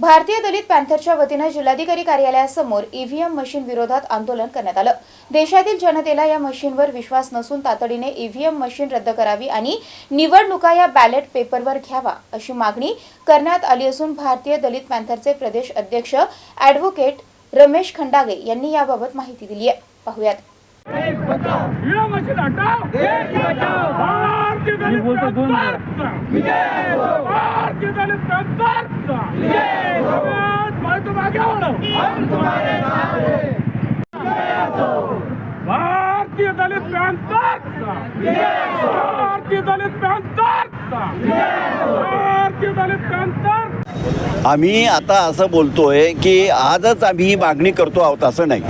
भारतीय दलित पॅन्थरच्या वतीनं जिल्हाधिकारी कार्यालयासमोर ईव्हीएम मशीन विरोधात आंदोलन करण्यात आलं. देशातील जनतेला या मशीनवर विश्वास नसून तातडीने ईव्हीएम मशीन रद्द करावी आणि निवडणुका या बॅलेट पेपरवर घ्यावा अशी मागणी करण्यात आली असून भारतीय दलित पॅन्थरचे प्रदेश अध्यक्ष ॲडव्होकेट रमेश खंडागे यांनी याबाबत माहिती दिली आहे. पाहुयात. भारतीय दलित हम तुम्हारे साथ हैं भारतीय दलित पॅंथरचा भारतीय दलित पॅंथरचा भारतीय दलित पॅंथर आम्ही आता असं बोलतोय की आजच आम्ही ही मागणी करतो आहोत असं नाही.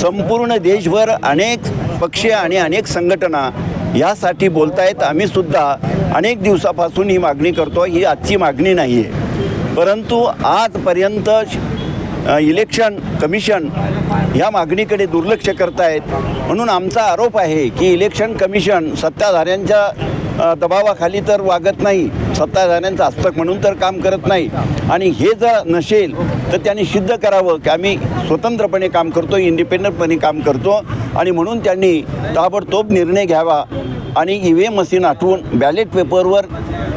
संपूर्ण देशभर अनेक पक्ष आणि अनेक संघटना यासाठी बोलतायत. आम्ही सुद्धा अनेक दिवसापासून ही मागणी करतो ही आजची मागणी नाही आहे परंतु आजपर्यंत इलेक्शन कमिशन ह्या मागणीकडे दुर्लक्ष करतायत. म्हणून आमचा आरोप आहे की इलेक्शन कमिशन सत्ताधाऱ्यांच्या दबावाखाली तर वागत नाही. सत्ताधाऱ्यांचं हस्तक म्हणून तर काम करत नाही. आणि हे जर नसेल तर त्यांनी सिद्ध करावं की आम्ही स्वतंत्रपणे काम करतो इंडिपेंडंटपणे काम करतो. आणि म्हणून त्यांनी ताबडतोब निर्णय घ्यावा. आणि ई व्ही एम मशीन आठवून बॅलेट पेपरवर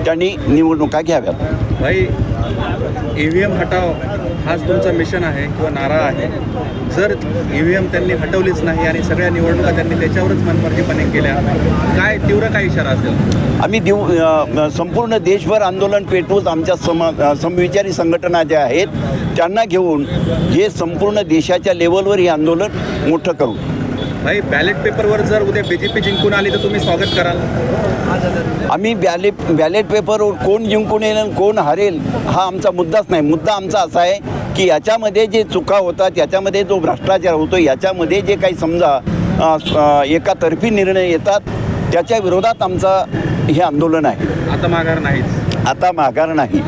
त्यांनी निवडणुका घ्याव्यात. भाई ई व्ही एम हटाव हाच तुमचा मिशन आहे किंवा नारा आहे. जर ई व्ही एम त्यांनी हटवलीच नाही आणि सगळ्या निवडणुका त्यांनी त्याच्यावरच मनमर्जीपणे केल्या काय तीव्र काय इशारा असेल? आम्ही देऊ संपूर्ण देशभर आंदोलन पेटवून आमच्या सम समविचारी संघटना ज्या आहेत त्यांना घेऊन हे संपूर्ण देशाच्या लेवलवर हे आंदोलन मोठं करू. भाई बॅलेट पेपरवर जर उद्या बी जे पी जिंकून आली तर तुम्ही स्वागत कराल. आम्ही बॅलेट बॅलेट पेपरवर कोण जिंकून येईल आणि कोण हरेल हा आमचा मुद्दाच नाही. मुद्दा आमचा असा आहे की याच्यामध्ये जे चुका होतात याच्यामध्ये जो भ्रष्टाचार होतो याच्यामध्ये जे काही समजा एकातर्फी निर्णय येतात त्याच्या विरोधात आमचा हे आंदोलन आहे. आता माघार नाहीच. आता माघार नाही.